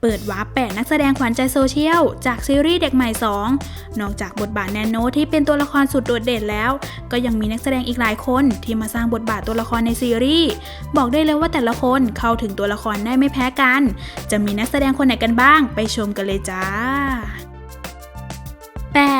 เปิดวาร์ปแปะนักแสดงขวัญใจโซเชียล จากซีรีส์เด็กใหม่ 2 นอกจากบทบาทแนนโนที่เป็นตัวละครสุดโดดเด่นแล้ว ก็ยังมีนักแสดงอีกหลายคนที่มาสร้างบทบาทตัวละครในซีรีส์ บอกได้เลยว่าแต่ละคนเข้าถึงตัวละครได้ไม่แพ้กัน จะมีนักแสดงคนไหนกันบ้าง ไปชมกันเลยจ้า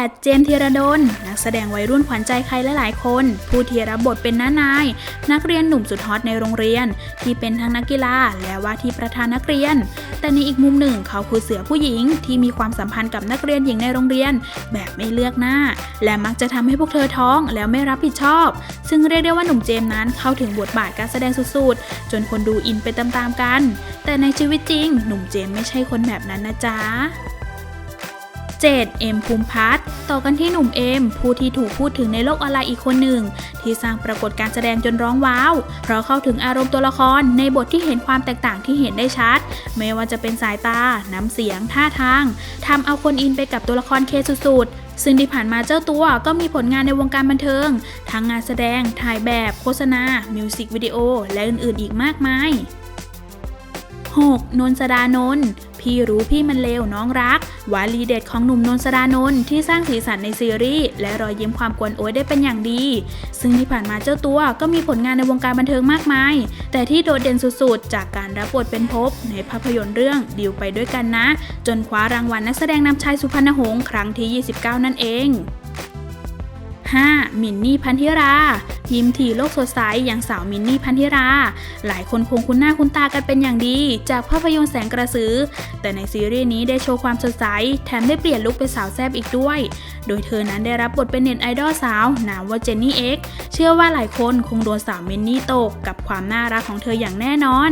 8. เจมส์ธีรดล นักแสดงวัยรุ่นขวัญใจใครหลายๆคน ผู้ที่รับบทเป็นน้านาย นักเรียนหนุ่มสุดฮอตในโรงเรียน ที่เป็นทั้งนักกีฬาและว่าที่ประธานนักเรียน แต่ในอีกมุมหนึ่งเขาคือเสือผู้หญิงที่มีความสัมพันธ์กับนักเรียนหญิงในโรงเรียน แบบไม่เลือกหน้า และมักจะทำให้พวกเธอท้องแล้วไม่รับผิดชอบ ซึ่งเรียกได้ว่าหนุ่มเจมส์นั้นเข้าถึงบทบาทการแสดงสุดๆ จนคนดูอินไปตามๆกัน แต่ในชีวิตจริง หนุ่มเจมส์ไม่ใช่คนแบบนั้นนะจ๊ะ 7. เอ็มภูมิพัฒน์ต่อกันที่หนุ่มเอ็มผู้ที่ถูกพูดถึงในโลกออนไลน์อีกคนหนึ่ง ที่สร้างปรากฏการแสดงจนร้องว้าว เพราะเข้าถึงอารมณ์ตัวละครในบทที่เห็นความแตกต่างที่เห็นได้ชัด ไม่ว่าจะเป็นสายตา น้ำเสียง ท่าทางทำเอาคนอินไปกับตัวละครเคสุดๆ ซึ่งที่ผ่านมาเจ้าตัวก็มีผลงานในวงการบันเทิง ทั้งงานแสดง ถ่ายแบบ โฆษณา มิวสิกวิดีโอ และอื่นๆ อีกมากมาย 6. นนสดานนท์ พี่รู้พี่มันเลวน้องรัก วาลีเด็ดของหนุ่มนนสดานนท์ที่สร้างสีสันในซีรีส์และรอยยิ้มความกวนโอยได้เป็นอย่างดี ซึ่งที่ผ่านมาเจ้าตัวก็มีผลงานในวงการบันเทิงมากมาย แต่ที่โดดเด่นสุดๆ จากการรับบทเป็นภพในภาพยนตร์เรื่องดิวไปด้วยกันนะ จนคว้ารางวัลนักแสดงนำชายสุพรรณหงษ์ครั้งที่ 29 นั่นเอง 5. มินนี่พันธิรา ยิ้มถี่โลกสดใสอย่างสาวมินนี่พันธิรา หลายคนคงคุ้นหน้าคุ้นตากันเป็นอย่างดี จากภาพยนตร์แสงกระสือ แต่ในซีรีส์นี้ได้โชว์ความสดใส แถมได้เปลี่ยนลุคเป็นสาวแซบอีกด้วย โดยเธอนั้นได้รับบทเป็นเน็ตไอดอลสาวนามว่าเจนนี่เอ็กซ์เชื่อว่าหลายคนคงโดนสาวมินนี่ตกกับความน่ารักของเธออย่างแน่นอน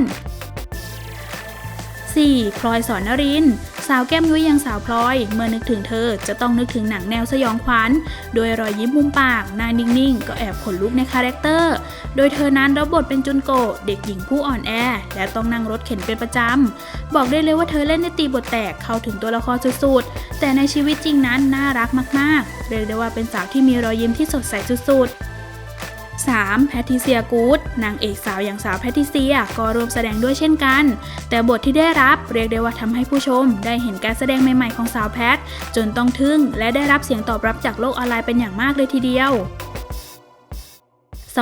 4. พลอยสอนนริน สาวแก้มยุ้ยยังสาวพลอย เมื่อนึกถึงเธอจะต้องนึกถึงหนังแนวสยองขวัญโดยรอยยิ้มมุมปากหน้านิ่งๆ ก็แอบขนลุกในคาแรคเตอร์ โดยเธอนั้นรับบทเป็นจุนโกเด็กหญิงผู้อ่อนแอ และต้องนั่งรถเข็นเป็นประจำ บอกได้เลยว่าเธอเล่นได้ตีบทแตกเข้าถึงตัวละครสุดๆ แต่ในชีวิตจริงนั้นน่ารักมากๆเรียกได้ว่าเป็นสาวที่มีรอยยิ้มที่สดใสสุดๆ 3. แพทริเซียกูดนางเอกสาวอย่างสาวแพทริเซียก็ร่วมแสดงด้วยเช่นกัน แต่บทที่ได้รับเรียกได้ว่าทำให้ผู้ชม ได้เห็นการแสดงใหม่ๆของสาวแพท จนต้องทึ่ง และได้รับเสียงตอบรับจากโลกออนไลน์เป็นอย่างมากเลยทีเดียว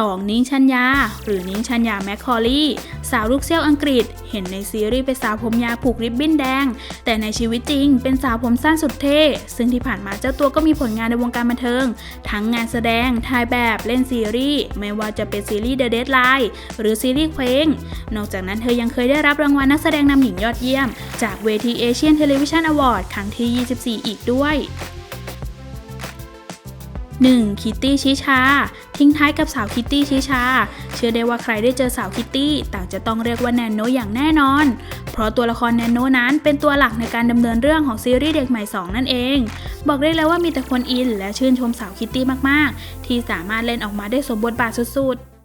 2. นิ้งชัญญา หรือนิ้งชัญญาแมคคอลี่ สาวลูกเซี่ยวอังกฤษ เห็นในซีรีส์เป็นสาวผมยาวผูกริบบิ้นแดง แต่ในชีวิตจริง เป็นสาวผมสั้นสุดเท่ ซึ่งที่ผ่านมาเจ้าตัวก็มีผลงานในวงการบันเทิง ทั้งงานแสดง ถ่ายแบบ เล่นซีรีส์ ไม่ว่าจะเป็นซีรีส์ The Deadline หรือซีรีส์เคว้งนอกจากนั้นเธอยังเคยได้รับรางวัลนักแสดงนำหญิงยอดเยี่ยม จากเวที Asian Television Award ครั้งที่ 24 อีกด้วย 1. คิตตี้ชิชา ทิ้งท้ายกับสาวคิตตี้ชิชา เชื่อได้ว่าใครได้เจอสาวคิตตี้ต่างจะต้องเรียกว่าแนนโนอย่างแน่นอน เพราะตัวละครแนนโนนั้นเป็นตัวหลักในการดำเนินเรื่องของซีรีส์เด็กใหม่ 2 นั่นเอง บอกได้เลยว่ามีแต่คนอินและชื่นชมสาวคิตตี้มาก ๆ ที่สามารถเล่นออกมาได้สมบทบาทสุด ๆ